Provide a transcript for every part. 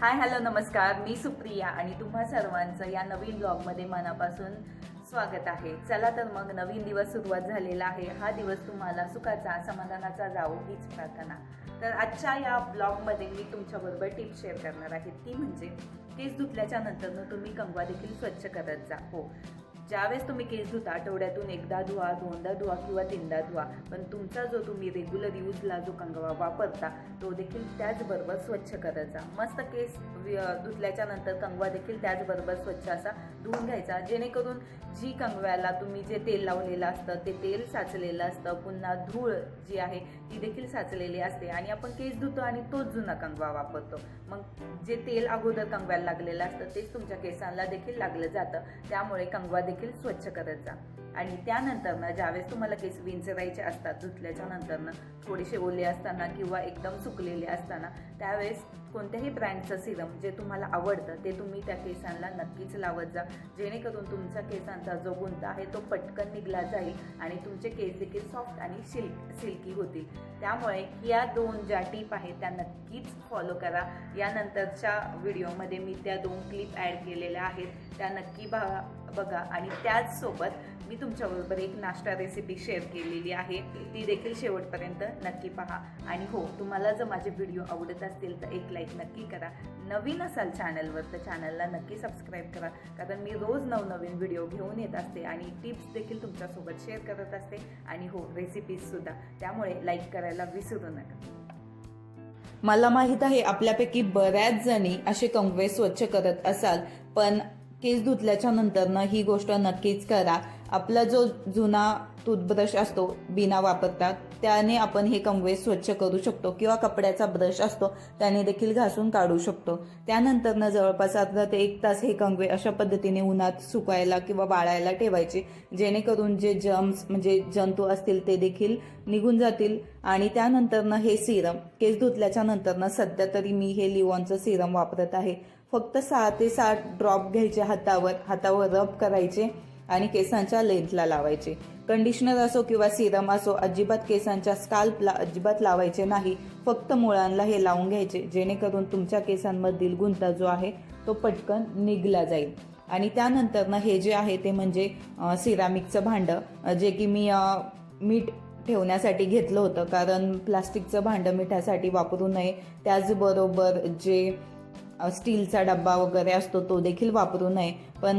Hi hello नमस्कार. मी सुप्रिया आणि तुम्हा सर्वांचं या नवीन ब्लॉगमध्ये मनापासून स्वागत आहे. चला तर मग नवीन दिवस सुरुवात झालेला आहे. हा दिवस तुम्हाला सुखाचा समाधानाचा जावो हीच प्रार्थना. तर आजच्या या ब्लॉगमध्ये मी तुमच्याबरोबर टिप्स शेअर करणार आहे. ती म्हणजे केस धुतल्याच्या नंतरनं तुम्ही कंगवा देखील स्वच्छ करत जा. हो. ज्यावेळेस तुम्ही केस धुता आठवड्यातून एकदा धुवा दोनदा धुवा किंवा तीनदा धुवा पण तुमचा जो तुम्ही रेग्युलर यूजला जो कंगवा वापरता तो देखील त्याचबरोबर स्वच्छ करत जा मस्त केस धुतल्याच्या नंतर कंगवा देखील त्याचबरोबर स्वच्छ असा धुवून घ्यायचा. जेणेकरून जी कंगव्याला तुम्ही जे तेल लावलेलं असतं ते तेल साचलेलं असतं पुन्हा धूळ जी आहे ती देखील साचलेली असते आणि आपण केस धुतो आणि तोच जुना कंगवा वापरतो. मग जे तेल अगोदर कंगव्याला लागलेलं असतं तेच तुमच्या केसांना देखील लागलं जातं. त्यामुळे कंगवा देखील स्वच्छ करत जा. आणि त्यानंतरनं ज्यावेळेस तुम्हाला केस विंचरायचे असतात धुतल्याच्या नंतरनं थोडेसे ओले असताना किंवा एकदम सुकलेले असताना त्यावेळेस कोणत्याही ब्रँडचं सिरम जे तुम्हाला आवडतं ते तुम्ही त्या केसांना नक्कीच लावत जा. जेणेकरून तुमचा केसांचा जो गुंता आहे तो पटकन निघला जाईल आणि तुमचे केस देखील सॉफ्ट आणि शिल्क सिल्की होतील. त्यामुळे या दोन ज्या टीप आहेत त्या नक्कीच फॉलो करा. यानंतरच्या व्हिडिओमध्ये मी त्या दोन क्लिप ॲड केलेल्या आहेत. त्या नक्की बघा बघा आणि त्याचसोबत मी तुमच्याबरोबर एक नाश्ता रेसिपी शेअर केलेली आहे. ती देखील शेवटपर्यंत नक्की पहा. आणि हो तुम्हाला जर माझे व्हिडिओ आवडत असतील तर एक लाईक नक्की करा. नवीन असाल चॅनलवर तर चॅनलला नक्की सबस्क्राईब करा. कारण मी रोज नवनवीन व्हिडिओ घेऊन येत असते आणि टिप्स देखील तुमच्यासोबत शेअर करत असते. आणि हो रेसिपीजसुद्धा त्यामुळे लाईक करायला विसरू नका. मला माहीत आहे आपल्यापैकी बऱ्याच जणी असे कंगवे स्वच्छ करत असाल पण केस धुतल्याच्या नंतरनं ही गोष्ट नक्कीच करा. आपला जो जुना टूथब्रश असतो बिना वापरता त्याने आपण हे कंगवे स्वच्छ करू शकतो किंवा कपड्याचा ब्रश असतो त्याने देखील घासून काढू शकतो. त्यानंतरनं जवळपास अर्धा ते एक तास हे कंगवे अशा पद्धतीने उन्हात सुकायला किंवा वाळायला ठेवायचे जेणेकरून जे जम्स म्हणजे जंतू असतील ते देखील निघून जातील. आणि त्यानंतरनं हे सिरम केस धुतल्याच्या नंतरनं सध्या तरी मी हे लिवॉनचं सिरम वापरत आहे. फक्त सहा ते सात ड्रॉप घ्यायचे हातावर हातावर रब करायचे. आणि केसांच्या लेंथला लावायचे. कंडिशनर असो किंवा सिरम असो अजिबात केसांच्या स्काल्पला अजिबात लावायचे नाही. फक्त मुळांना हे लावून घ्यायचे जेणेकरून तुमच्या केसांमधील गुंता जो आहे तो पटकन निघला जाईल. आणि त्यानंतरनं हे जे आहे ते म्हणजे सिरामिकचं भांडं जे की मी मीठ ठेवण्यासाठी घेतलं होतं. कारण प्लास्टिकचं भांडं मिठासाठी वापरू नये. त्याचबरोबर जे स्टीलचा डब्बा वगैरे असतो तो देखील वापरू नये. पण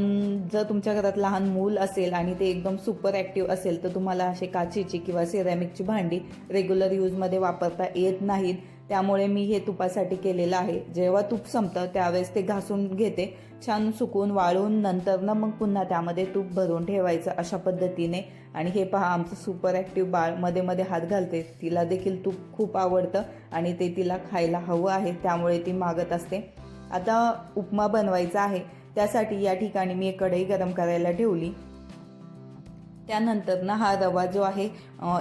जर तुमच्या घरात लहान मूल असेल आणि ते एकदम सुपर ॲक्टिव्ह असेल तर तुम्हाला असे काचेची किंवा सिरॅमिकची भांडी रेग्युलर यूजमध्ये वापरता येत नाहीत. त्यामुळे मी हे तुपासाठी केलेलं आहे. जेव्हा तूप संपतं त्यावेळेस ते घासून घेते. छान सुकून वाळून नंतरनं मग पुन्हा त्यामध्ये तूप भरून ठेवायचं अशा पद्धतीने. आणि हे पहा आमचं सुपर ॲक्टिव्ह बाळमध्ये मध्ये हात घालते. तिला देखील तूप खूप आवडतं आणि ते तिला खायला हवं आहे त्यामुळे ती मागत असते. आता उपमा बनवायचा आहे. त्यासाठी या ठिकाणी मी एक कढई गरम करायला ठेवली. त्यानंतर ना हा रवा जो आहे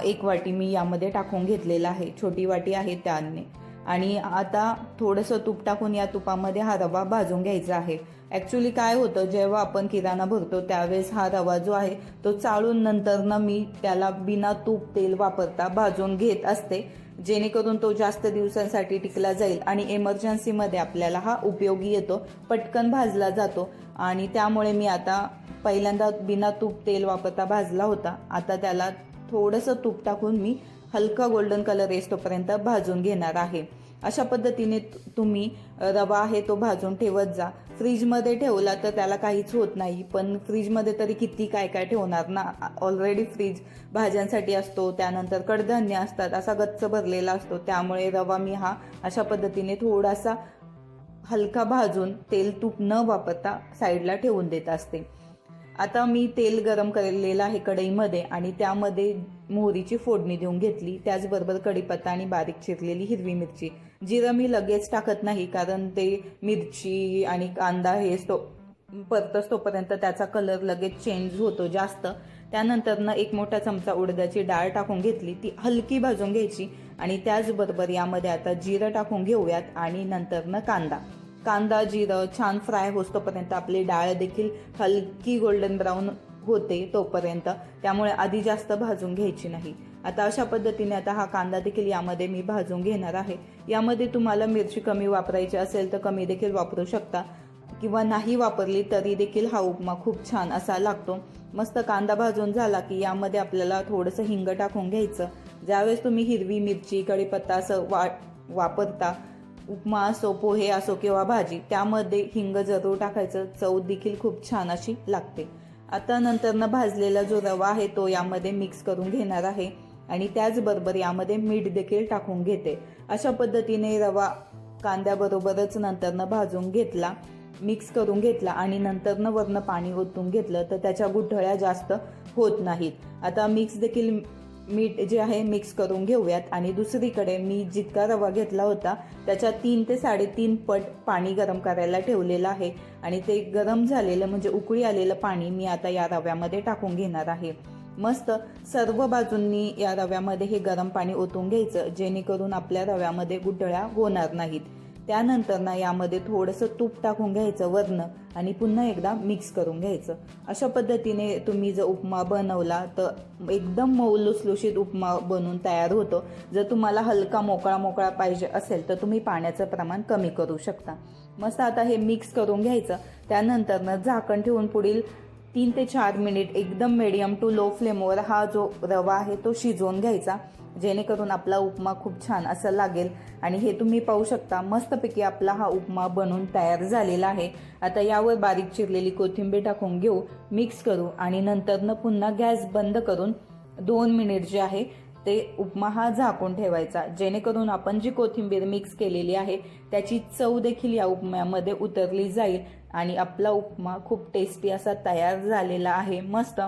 एक वाटी मी यामध्ये टाकून घेतलेला आहे. छोटी वाटी आहे त्याने. आणि आता थोडंसं तूप टाकून या तुपामध्ये हा रवा भाजून घ्यायचा आहे. ॲक्च्युली काय होतं जेव्हा आपण किराणा भरतो त्यावेळेस हा रवा जो आहे तो चाळून नंतरनं मी त्याला बिना तूप तेल वापरता भाजून घेत असते. जेणेकरून तो जास्त दिवसांसाठी टिकला जाईल आणि एमर्जन्सीमध्ये आपल्याला हा उपयोगी येतो पटकन भाजला जातो. आणि त्यामुळे मी आता पहिल्यांदा बिना तूप तेल वापरता भाजला होता. आता त्याला थोडंसं तूप टाकून मी हलका गोल्डन कलर येतोपर्यंत भाजून घेणार आहे. अशा पद्धतीने तुम्ही रवा आहे तो भाजून ठेवत जा. फ्रीजमध्ये ठेवला तर त्याला काहीच होत नाही पण फ्रीजमध्ये तरी किती काय काय ठेवणार ना? ऑलरेडी फ्रीज भाज्यांसाठी असतो त्यानंतर कडधान्य असतात असा गच्च भरलेला असतो. त्यामुळे रवा मी हा अशा पद्धतीने थोडासा हलका भाजून तेल तूप न वापरता साईडला ठेवून देत असते. आता मी तेल गरम केलेलं आहे कढईमध्ये आणि त्यामध्ये मोहरीची फोडणी देऊन घेतली. त्याचबरोबर कढीपत्ता आणि बारीक चिरलेली हिरवी मिरची. जिरं मी लगेच टाकत नाही कारण ते मिरची आणि कांदा हे तो परतच तोपर्यंत त्याचा कलर लगेच चेंज होतो जास्त. त्यानंतरनं एक मोठा चमचा उडदाची डाळ टाकून घेतली. ती हलकी भाजून घ्यायची आणि त्याचबरोबर यामध्ये आता जिरं टाकून घेऊयात आणि नंतरनं कांदा. कांदा जिरं छान फ्राय होतोपर्यंत आपली डाळ देखील हलकी गोल्डन ब्राऊन होते तोपर्यंत. त्यामुळे आधी जास्त भाजून घ्यायची नाही. आता अशा पद्धतीने आता हा कांदा देखील यामध्ये मी भाजून घेणार आहे. यामध्ये तुम्हाला मिरची कमी वापरायची असेल तर कमी देखील वापरू शकता. किंवा नाही वापरली तरी देखील हा उपमा खूप छान असा लागतो. मस्त कांदा भाजून झाला की यामध्ये आपल्याला थोडंसं हिंग टाकून घ्यायचं. ज्यावेळेस तुम्ही हिरवी मिरची कढीपत्ता असं वा वापरता उपमा असो पोहे असो किंवा भाजी त्यामध्ये हिंग जरूर टाकायचं. चव देखील खूप छान अशी लागते. आता नंतरनं भाजलेला जो रवा आहे तो यामध्ये मिक्स करून घेणार आहे आणि त्याचबरोबर यामध्ये मीठ देखील टाकून घेते. अशा पद्धतीने रवा कांद्याबरोबरच नंतरनं भाजून घेतला मिक्स करून घेतला आणि नंतरनं वरनं पाणी ओतून घेतलं तर त्याच्या गुठळ्या जास्त होत नाहीत. आता मिक्स देखील मीठ जे आहे मिक्स करून घेऊयात. आणि दुसरीकडे मी जितका रवा घेतला होता त्याच्या तीन ते साडेतीन पट पाणी गरम करायला ठेवलेलं आहे. आणि ते गरम झालेलं म्हणजे उकळी आलेलं पाणी मी आता या रव्यामध्ये टाकून घेणार आहे. मस्त सर्व बाजूंनी या रव्यामध्ये हे गरम पाणी ओतून घ्यायचं जेणेकरून आपल्या रव्यामध्ये गुठळ्या होणार नाहीत. त्यानंतर ना यामध्ये थोडंसं तूप टाकून घ्यायचं वरनं आणि पुन्हा एकदा मिक्स करून घ्यायचं. अशा पद्धतीने तुम्ही जर उपमा बनवला तर एकदम मऊ लुसलुशीत उपमा बनून तयार होतो. जर तुम्हाला हलका मोकळा मोकळा पाहिजे असेल तर तुम्ही पाण्याचं प्रमाण कमी करू शकता. मस्त आता हे मिक्स करून घ्यायचं. त्यानंतरनं झाकण ठेवून पुढील तीन ते चार मिनिट एकदम मिडियम टू लो फ्लेमवर हा जो रवा आहे तो शिजवून घ्यायचा जेणेकरून आपला उपमा खूप छान असं लागेल. आणि हे तुम्ही पाहू शकता मस्तपैकी आपला हा उपमा बनून तयार झालेला आहे. आता यावर बारीक चिरलेली कोथिंबीर टाकून घेऊ मिक्स करू आणि नंतरनं पुन्हा गॅस बंद करून दोन मिनिट जे आहे ते उपमा हा झाकून ठेवायचा. जेणेकरून आपण जी कोथिंबीर मिक्स केलेली आहे त्याची चव देखील या उपम्यामध्ये उतरली जाईल आणि आपला उपमा खूप टेस्टी असा तयार झालेला आहे. मस्त.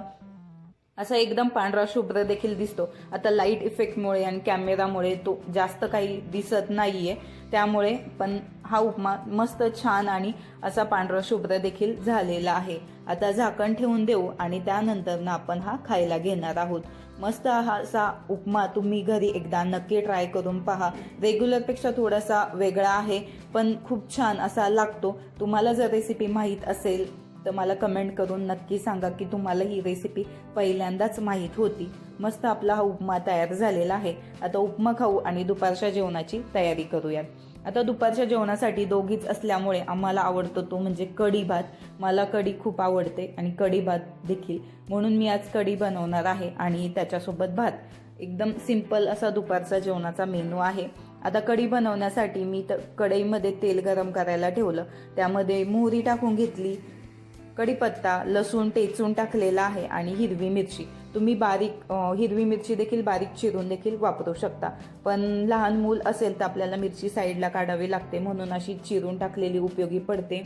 असा एकदम पांढरा शुभ्र देखील दिसतो. आता लाइट इफेक्टमुळे आणि कॅमेरामुळे तो जास्त काही दिसत नाहीये. त्यामुळे पण हा उपमा मस्त छान आणि असा पांढरा शुभ्र देखील झालेला आहे. आता झाकण ठेवून देऊ आणि त्यानंतर ना आपण हा खायला घेणार आहोत. मस्त हा असा उपमा तुम्ही घरी एकदा नक्की ट्राय करून पहा. रेग्युलरपेक्षा थोडासा वेगळा आहे पण खूप छान असा लागतो. तुम्हाला जर रेसिपी माहीत असेल तर मला कमेंट करून नक्की सांगा की तुम्हाला ही रेसिपी पहिल्यांदाच माहीत होती. मस्त आपला हा उपमा तयार झालेला आहे. आता उपमा खाऊ आणि दुपारच्या जेवणाची तयारी करूयात. आता दुपारच्या जेवणासाठी दोघीच असल्यामुळे आम्हाला आवडतो तो म्हणजे कढी भात. मला कढी खूप आवडते आणि कढी भात देखील. म्हणून मी आज कढी बनवणार आहे आणि त्याच्यासोबत भात. एकदम सिंपल असा दुपारचा जेवणाचा मेनू आहे. आता कढी बनवण्यासाठी मी तर कढईमध्ये तेल गरम करायला ठेवलं. त्यामध्ये मोहरी टाकून घेतली. कढीपत्ता लसूण टेचून टाकलेला आहे आणि हिरवी मिरची. तुम्ही बारीक हिरवी मिरची देखील बारीक चिरून देखील वापरू शकता. पण लहान मूल असेल तर आपल्याला मिरची साईडला काढावी लागते म्हणून अशी चिरून टाकलेली उपयोगी पडते.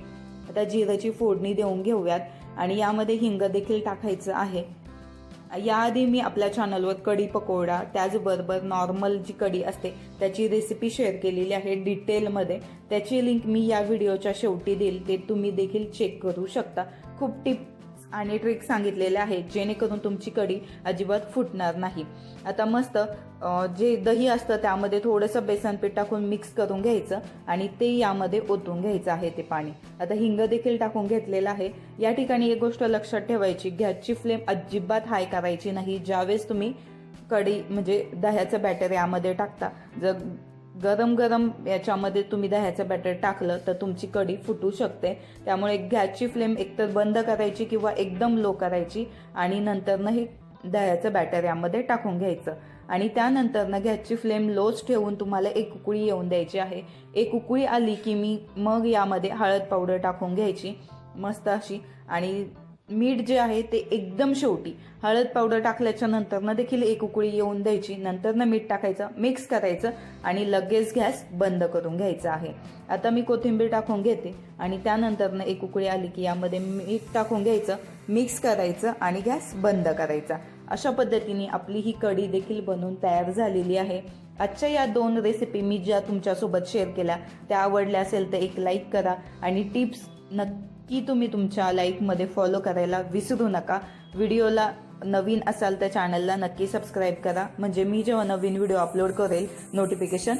आता जिऱ्याची फोडणी देऊन घेऊयात आणि यामध्ये हिंग देखील टाकायचं आहे. याआधी मी आपल्या चॅनलवर कढी पकोडा त्याचबरोबर नॉर्मल जी कढी असते त्याची रेसिपी शेअर केलेली आहे डिटेलमध्ये. त्याची लिंक मी या व्हिडिओच्या शेवटी देईल ते तुम्ही देखील चेक करू शकता. खूप टिप टिप्स आणि ट्रिक सांगितलेले आहेत जेणेकरून तुमची कढी अजिबात फुटणार नाही. आता मस्त जे दही असतं त्यामध्ये थोडंसं बेसन पीठ टाकून मिक्स करून घ्यायचं आणि ते यामध्ये ओतून घ्यायचं आहे ते पाणी. आता हिंग देखील टाकून घेतलेलं आहे. या ठिकाणी एक गोष्ट लक्षात ठेवायची गॅसची फ्लेम अजिबात हाय करायची नाही. ज्यावेळेस तुम्ही कढी म्हणजे दह्याचं बॅटर यामध्ये टाकता जर गरम गरम याच्यामध्ये तुम्ही दह्याचं बॅटर टाकलं तर तुमची कढी फुटू शकते. त्यामुळे गॅसची फ्लेम एकतर बंद करायची किंवा एकदम लो करायची आणि नंतरनं हे दह्याचं बॅटर यामध्ये टाकून घ्यायचं. आणि त्यानंतरनं गॅसची फ्लेम लोच ठेवून तुम्हाला एक उकळी येऊन द्यायची आहे. एक उकळी आली की मी मग यामध्ये हळद पावडर टाकून घ्यायची मस्त अशी. आणि मीठ जे आहे ते एकदम शेवटी. हळद पावडर टाकल्याच्या नंतरनं देखील एक उकळी येऊन द्यायची. नंतरनं मीठ टाकायचं मिक्स करायचं आणि लगेच गॅस बंद करून घ्यायचा आहे. आता मी कोथिंबीर टाकून घेते आणि त्यानंतरनं एक उकळी आली की यामध्ये मीठ टाकून घ्यायचं मिक्स करायचं आणि गॅस बंद करायचा. अशा पद्धतीने आपली ही कढी देखील बनवून तयार झालेली आहे. आजच्या या दोन रेसिपी मी ज्या तुमच्यासोबत शेअर केल्या त्या आवडल्या असेल तर एक लाईक करा आणि टिप्स नक्की तुम्ही तुमच्या लाईफमध्ये फॉलो करायला विसरू नका. व्हिडिओला नवीन असाल तर चॅनलला नक्की सबस्क्राईब करा. म्हणजे मी जेव्हा नवीन व्हिडिओ अपलोड करेल नोटिफिकेशन